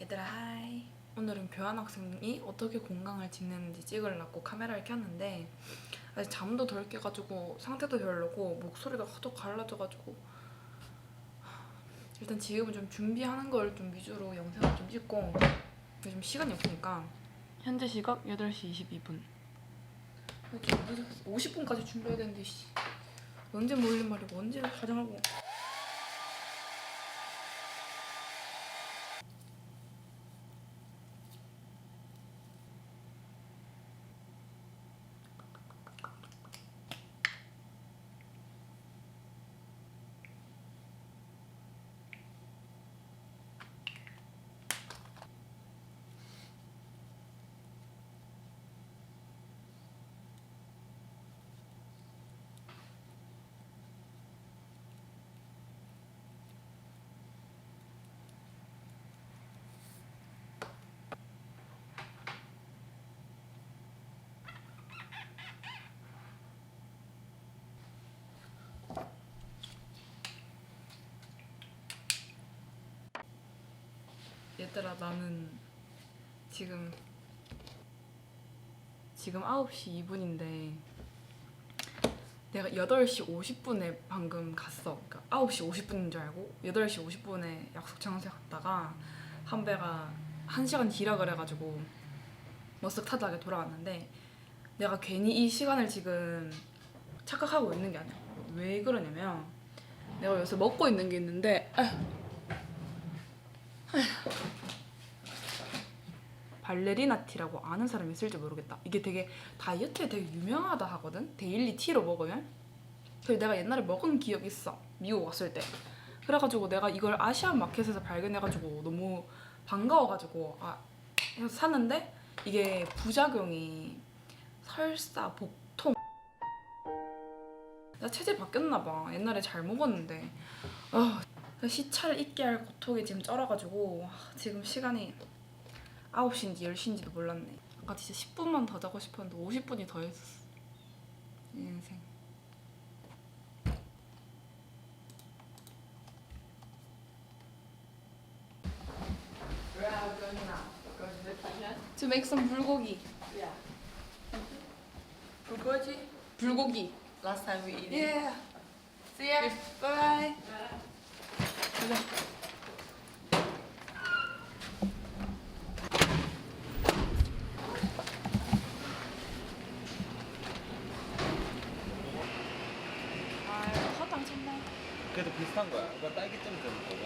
얘들아 오늘은 교환 학생이 어떻게 공강을 찍는지 찍으려고 카메라를 켰는데 아직 잠도 덜 깨가지고 상태도 별로고 목소리가 하도 갈라져가지고 일단 지금은 좀 준비하는 걸 좀 위주로 영상을 좀 찍고 요즘 시간이 없으니까. 현재 시각 8시 22분. 50분까지 준비해야 되는데 씨. 언제 몰린 말이고 언제 화장하고 얘들아 나는 지금 지금 9시 2분인데 내가 8시 50분에 방금 갔어. 그러니까 9시 50분인 줄 알고 8시 50분에 약속 장소에 갔다가 한 배가 1시간 뒤라 그래가지고 머쓱 타다하게 돌아왔는데 내가 괜히 이 시간을 지금 착각하고 있는 게 아니야. 왜 그러냐면 내가 요새 먹고 있는 게 있는데 아휴, 발레리나 티라고 아는 사람이 있을지 모르겠다. 이게 되게 다이어트에 되게 유명하다 하거든. 데일리 티로 먹으면. 그래서 내가 옛날에 먹은 기억이 있어. 미국 왔을 때. 그래가지고 내가 이걸 아시안 마켓에서 발견해가지고 너무 반가워가지고 아 해서 샀는데 이게 부작용이 설사, 복통. 나 체질 바뀌었나 봐. 옛날에 잘 먹었는데. 아 시차를 잊게 할 고통이 지금 쩔어가지고 아, 지금 시간이 9시인지 10시인지도 몰랐네 아까 진짜 10분만 더 자고 싶었는데 50분이 더 했었어 이 인생 to make some 불고기 Yeah. 불고기? 불고기 Last time we eat it. Yeah See ya Bye 아 허당 쳤네 그래도 비슷한 거야. 이건 딸기잼 좀 먹어봐.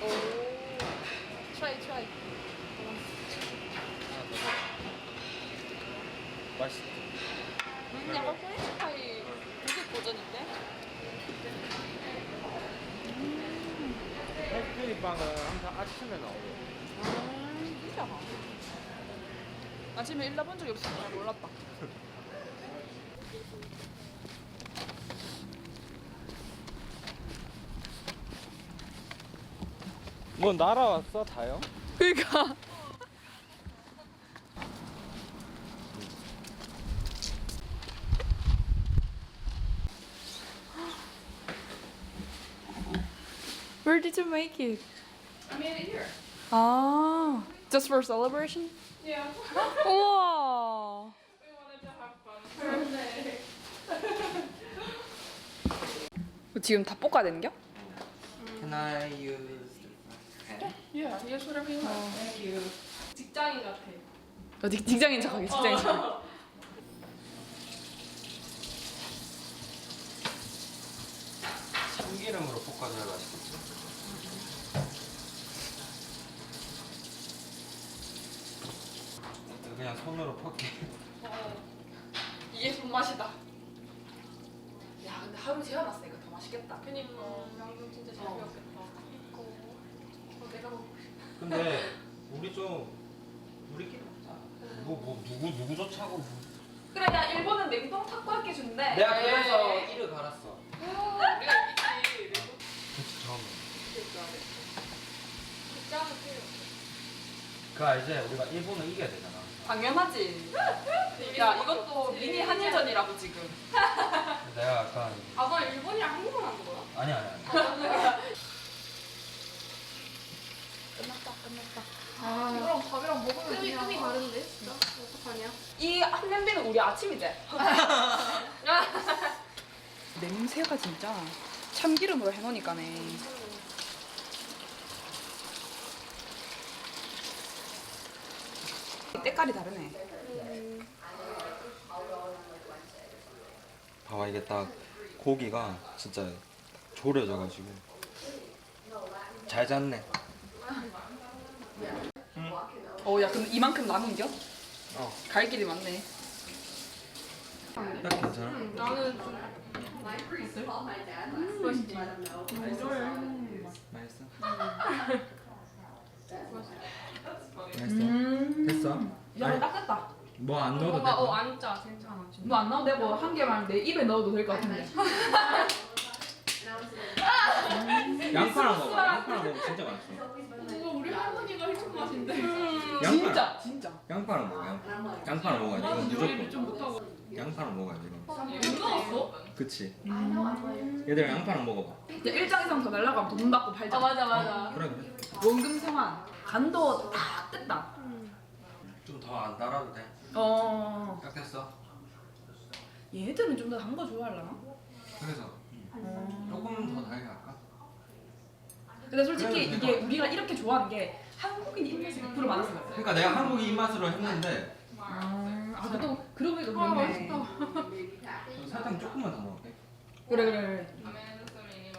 오 트라이 트라이 하나 더. 맛있지? 음, 약간 프렌치 파이 고기 버전인데? 페스트리 빵은 항상 아침에 나오고. 아, 신기하다. 아침에 일러본 적이 없어서 잘 몰랐다. 뭐 날아왔어, 다요? 그니까. Where did you make it? I made it here. Ah, just for celebration? Yeah. 우와. We wanted to have fun. Birthday. 지금 다 볶아야 되는 겨? Can I use? Yeah, here's whatever you want. Thank you. 직장인 같아. 어, 직- 직장인 척하기, 직장인 척. 참기름으로 볶아줘야 맛있겠지? 그냥 손으로 볶게. 이게 손맛이다. 야, 근데 하루 재워놨으니까 더 맛있겠다. 그니까 근데 우리 좀 우리끼리 먹자. 뭐, 뭐 누구 누구 좋자고. 그래 야 일본은 냉동 타코야끼 준대. 내가 그래서 예. 이를 갈았어. 우리가 이기지. 그니까 이제 우리가 일본을 이겨야 되잖아. 당연하지. 야 이것도 미니 한일전이라고 지금. 내가 약간 아너 일본이랑 한국만 한 거야? 아니 아니 아니. 아, 이거랑 밥이랑 먹으면 뜸이 뜸이 다른데 진짜 어떡하냐? 이 한 냄비는 우리 아침이지. 냄새가 진짜 참기름으로 해놓으니까네. 때깔이 다르네. 봐봐 이게 딱 고기가 진짜 졸여져가지고 잘 잤네. 어, 야, 그럼 이만큼 남은 겨? 어. 갈 길이 많네. 딱 괜찮아. 나는 좀 맛있지? 맛있어? 맛있어? 음. 됐어? 야, 딱 됐다. 뭐 안 넣어도 뭔가 어, 돼? 안 짜. 괜찮아. 진짜. 너 안 나오도 되고 한 개만 내 입에 넣어도 될 것 같은데. 양파랑 먹어. 양파랑 먹어 진짜 맛있어. 이거 우리 할머니가 해준 맛인데. 진짜, 진짜. 양파랑 먹어. 양파. 양파랑 먹어야 돼. 이건 무조건. 좀 못하고. 양파랑 먹어야 돼. 이건. 왜 나왔어? 그치. 얘들아 양파랑 먹어봐. 이제 일장 이상 더 날라가면 돈 받고 팔자. 아 맞아 맞아. 그래 그래. 원금성한 간도 딱 됐다. 좀 더안 달아도 돼. 어. 딱 됐어. 얘들은 좀 더 단 거 좋아하려나? 그래서 조금 더 달게 할까? 근데 솔직히 그래도 이게 우리가 이렇게 좋아하는 게 한국인 입맛이 100% 많았어. 그러니까 내가 한국인 입맛으로 했는데 아, 아, 또 그러고 보니까 아 그렇네. 맛있다. 설탕 조금만 더 넣을게. 그래 그래 그래.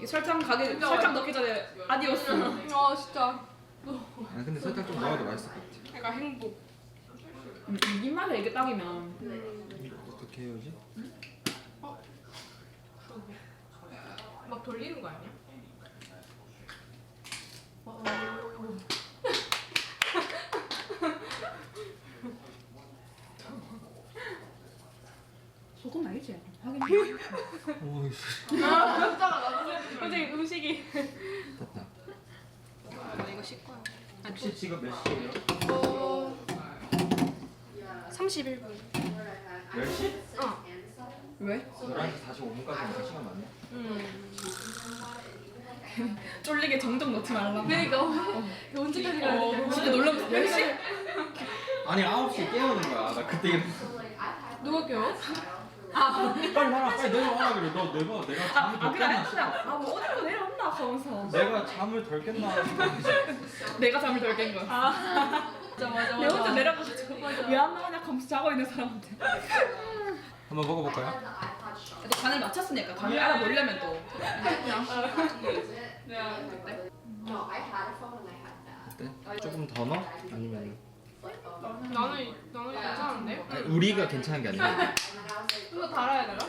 이 설탕 가게 진짜 설탕 넣기 전에 아디오스. 아 진짜. 아 근데 설탕 좀 넣어도 맛있을 것 같아. 내가 행복. 음, 입맛에 이게 딱이면 어떻게 해야지? 막 돌리는 거 아니야? 소금 알지? 하긴. 오이씨. 선생님 음식이. 됐다. 나 이거 씻고. 혹시 지금 몇 시예요? 어. 31분. 10시? 어. 왜? 11시 45분까지는 시간 많네. 음. 쫄리게 정정 넣지 말라. 그러니까 언제까지 가야 돼? 진짜 놀라면 10시? 아니 9시에 깨우는 거야. 나 그때 이랬어. 누가 껴? 빨리 와라 빨리 내려와라 그래. 너 내가 내가 아, 잠을 아 덜 그냥 깼나 그냥 아뭐 어디 거 내려온다 하면서 내가 잠을 덜 깼나 내가 잠을 덜 깬 거야. 맞아 맞아 내 혼자 내려가지고 왜안 나오냐 하면서 자고 있는 사람한테. 한번 먹어볼까요? 또 간을 맞췄으니까 간을 알아보려면 또. 넣어? 아니면 나는 나는 괜찮은데? 아니, 우리가 괜찮은 게 아니라 이거 달아야 되나?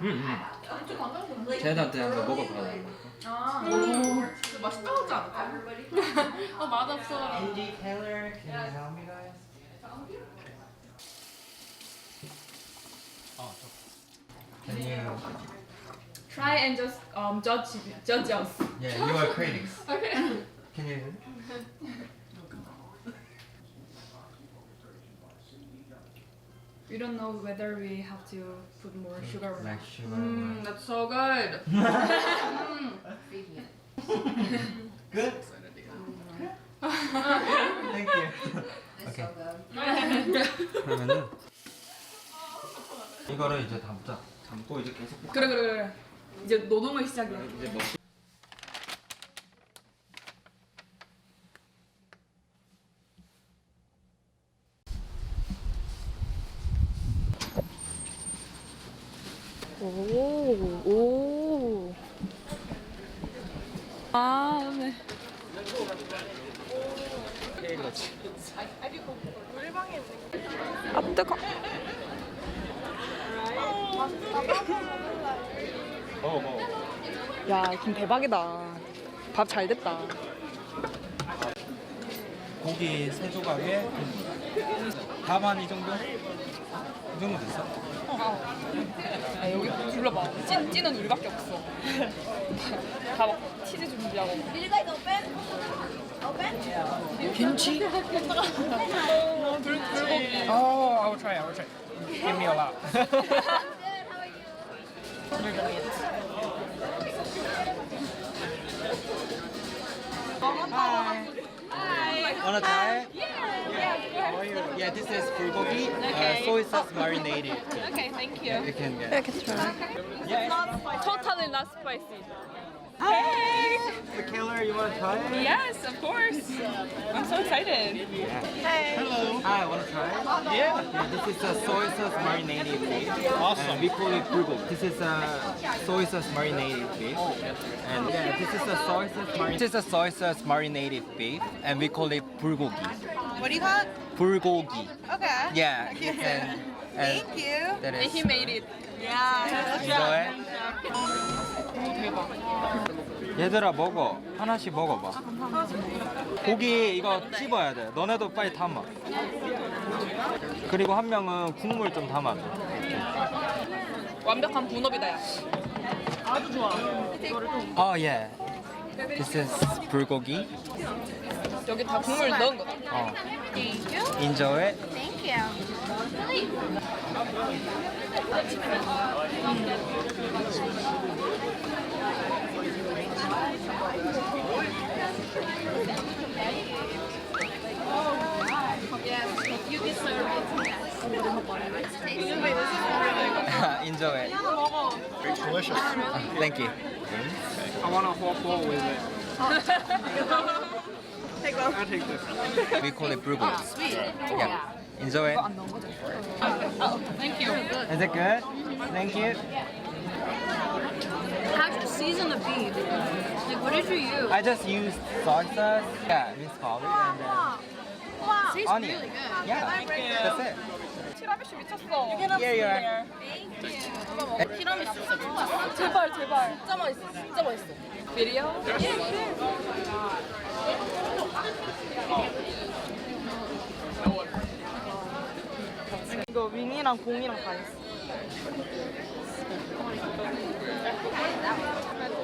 응응 쟤한테 한번 먹어봐야 되는 거 아. 오. 맛있다 하지 않을까? 어 맛없어. Andy Taylor, can you help me guys? 어, 저. Can you? Try and just um judge judge us. Yeah, you are critics. Okay. Can you? We don't know whether we have to put more sugar or not. Like sugar. Mm, that's so good. Good. Thank you. Okay. 그러면은 이거를 이제 담자. 담고 이제 계속 볶아. 그래 그래 그래. 이제 노동의 시작이야. 이제 먹. 아, 네. 아, 뜨거. 야, 김 대박이다. 밥 잘 됐다. 고기 세 조각에 밥한 이 정도? 이 정도 됐어? 아, 여기 불러봐. 찐, 찐은 우리밖에 없어. 다 먹고 치즈 준비하고. 김치? Oh, I will try. I will try. Give me a lot. Try? Yeah. How are you? Yeah, this is bulgogi, uh, soy sauce marinated. Okay, thank you. You can get. Totally not spicy. Hey! The killer, you wanna try? it? Yes, of course. I'm so excited. Hey! Hello. Hi, wanna try? it? Yeah. yeah. This is a soy sauce marinated beef. Awesome. we call it bulgogi. This is a soy sauce marinated beef. And yeah, this is a soy sauce marinated. This is a soy sauce marinated beef, and we call it bulgogi. What do you call it? Bulgogi. Okay. Yeah. And, and Thank you. that is. He made it. Yeah. 이거에 얘들아 먹어 하나씩 먹어봐 고기 이거 씹어야 돼 너네도 빨리 담아 그리고 한 명은 국물 좀 담아줘 완벽한 분업이다. 야. 어 예. This is 불고기 여기 다 국물 넣은 거다. 어 인저에 인저에 Delicious. Thank you I want a whole bowl with it. I'll take this. We call it 불고기 sweet Yeah Enjoy it Thank you. Is it good? Thank you How'd you season the beef? Like, what did you use? I just used soy sauce Yeah, minced garlic and then Tastes onion. really good. Yeah, that's it. 티라미슈 미쳤어. Here you are. 티라미슈 진짜 좋다. 제발 제발. 진짜 맛있어. 진짜 맛있어. 비리오? 이거 윙이랑 공이랑 다 있어.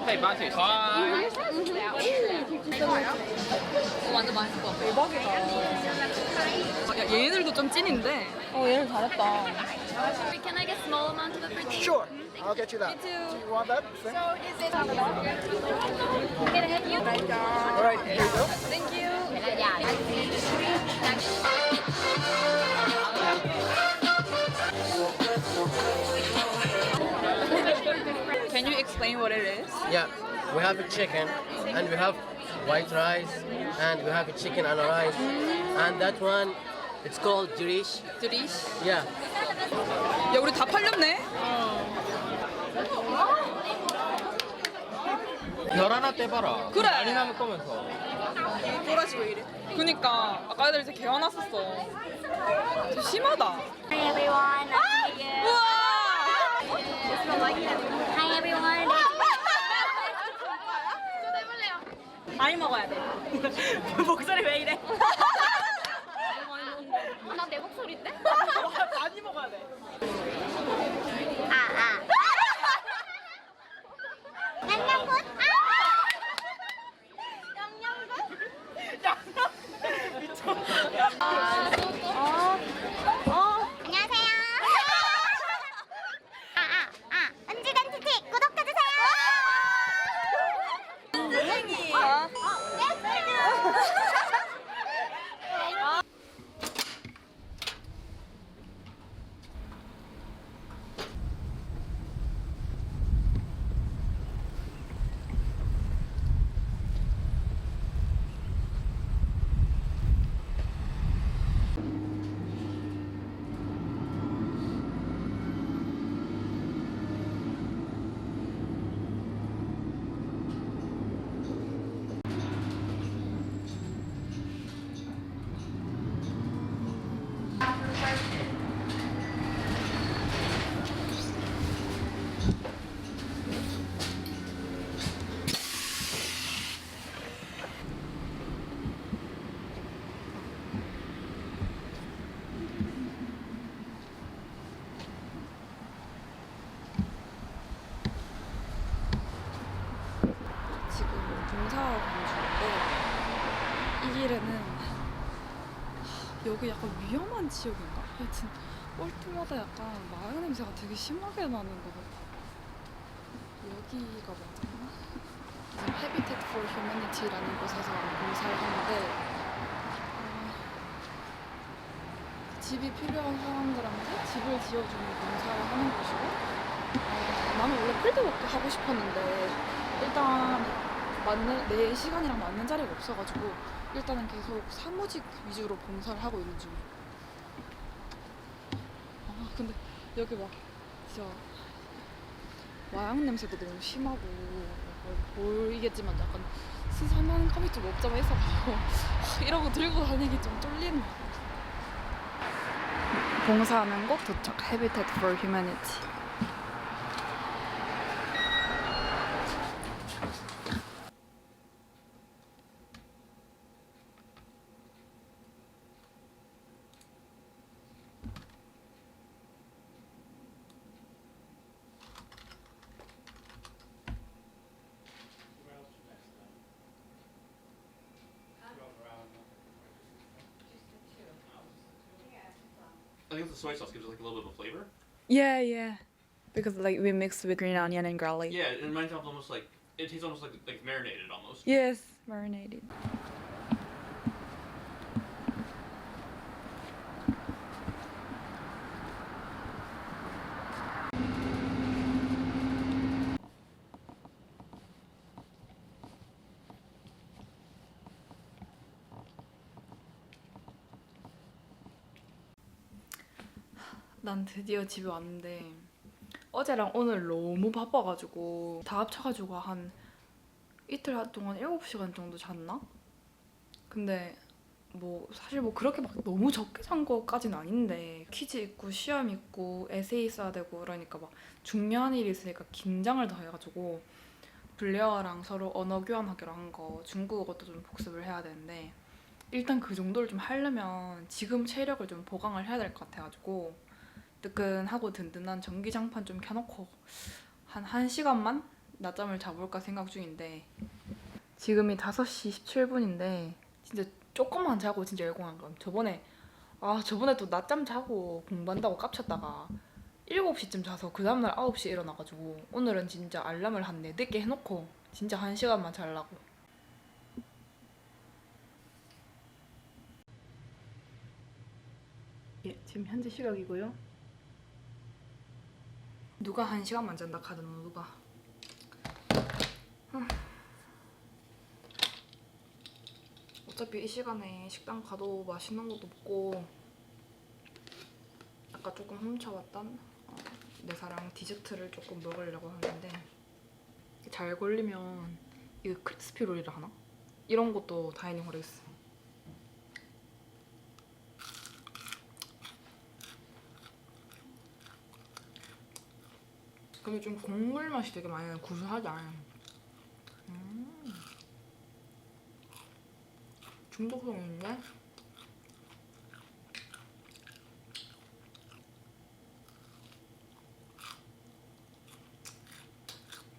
Hey, Monty. Bye. 완전 맛있을 것 같아. 야, 얘네들도 좀 찐인데. 어 얘는 잘했다. Can I get small amount of the fruit? Sure. I'll get you that. Do you want that? Thing? All right, here you go. Can you explain what it is? Yeah, we have a chicken and we have white rice and we have a chicken and a rice and that one it's called durish. 드리시. Yeah, 야, 우리 다 팔렸네? 별 하나 떼봐라. 그래. 많이 남을 거면서. 또라지 왜 이래? 그니까 아까 애들 이제 개화났었어. 좀 심하다. Hi everyone, nice to meet you. 우와! Hi everyone. 많이 먹어야 돼. 목소리 왜 이래? 나 내 목소리인데? 많이 먹어야 돼. 아, 아. 양양군? 안녕하세요. 아, 아, 아. 은지단티티 구독해주세요. 은지생이. 어? 이 길에는 여기 약간 위험한 지역인가? 하여튼 올 때마다 약간 마약 냄새가 되게 심하게 나는 거 같아. 여기가 맞았나? 지금 Habitat for Humanity라는 곳에서 공사를 하는데 어, 집이 필요한 사람들한테 집을 지어주는 공사를 하는 곳이고 어, 나는 원래 필드워크 하고 싶었는데 일단 맞는 내 시간이랑 맞는 자리가 없어가지고 일단은 계속 사무직 위주로 봉사를 하고 있는 중이야. 아 근데 여기 막 진짜 마약 냄새도 너무 심하고 뭘 보이겠지만 약간 스산한 감이 좀 없자마 있어가지고 이러고 들고 다니기 좀 쫄리는. 봉사하는 곳 도착. Habitat for. Soy sauce gives it like a little bit of a flavor. Yeah, yeah. Because like we mixed with green onion and garlic. Yeah, and mine sounds almost like it tastes almost like like marinated almost. Yes, marinated. 난 드디어 집에 왔는데 어제랑 오늘 너무 바빠가지고 다 합쳐가지고 한 이틀 동안 7시간 정도 잤나? 근데 뭐 사실 뭐 그렇게 막 너무 적게 잔 거까지는 아닌데 퀴즈 있고 시험 있고 에세이 써야 되고 그러니까 막 중요한 일이 있으니까 긴장을 더 해가지고 블레어랑 서로 언어 교환하기로 한 거 중국어도 좀 복습을 해야 되는데 일단 그 정도를 좀 하려면 지금 체력을 좀 보강을 해야 될 것 같아가지고 뜨끈하고 든든한 전기장판 좀 켜놓고 한 1시간만 낮잠을 자볼까 생각 중인데 지금이 5시 17분인데 진짜 조금만 자고 진짜 열공한 건 저번에 아 저번에 또 낮잠 자고 공부한다고 깝쳤다가 7시쯤 자서 그 다음날 9시에 일어나가지고 오늘은 진짜 알람을 한 4개 해놓고 진짜 1시간만 자려고. 예, 지금 현재 시각이고요 누가 1시간만 잔다 카드노 누가? 어차피 이 시간에 식당 가도 맛있는 것도 먹고 아까 조금 훔쳐왔던 어, 내 사랑 디저트를 조금 먹으려고 하는데 잘 걸리면 이거 크리스피 롤이라 하나? 이런 것도 다이닝홀에 있어 근데 좀 국물 맛이 되게 많이 나요 않아요 음. 중독성이 있네.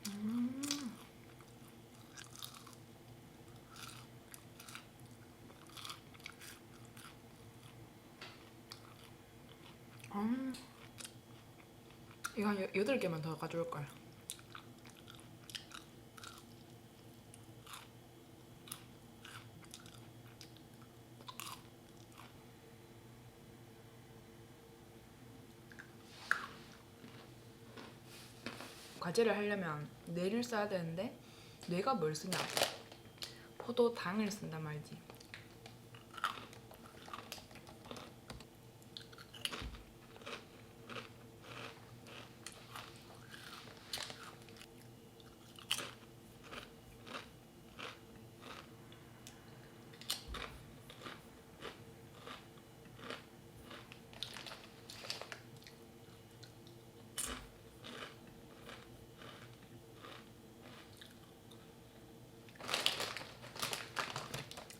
음. 음. 이거 한 여- 여덟 개만 더 가져올 걸. 과제를 하려면 뇌를 써야 되는데 뇌가 뭘 쓰냐? 포도당을 쓴단 말이지.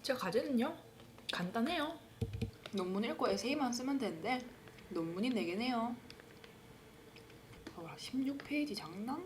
제 과제는요 간단해요. 논문 읽고 에세이만 쓰면 되는데 논문이 4개네요. 봐봐 16페이지 장난?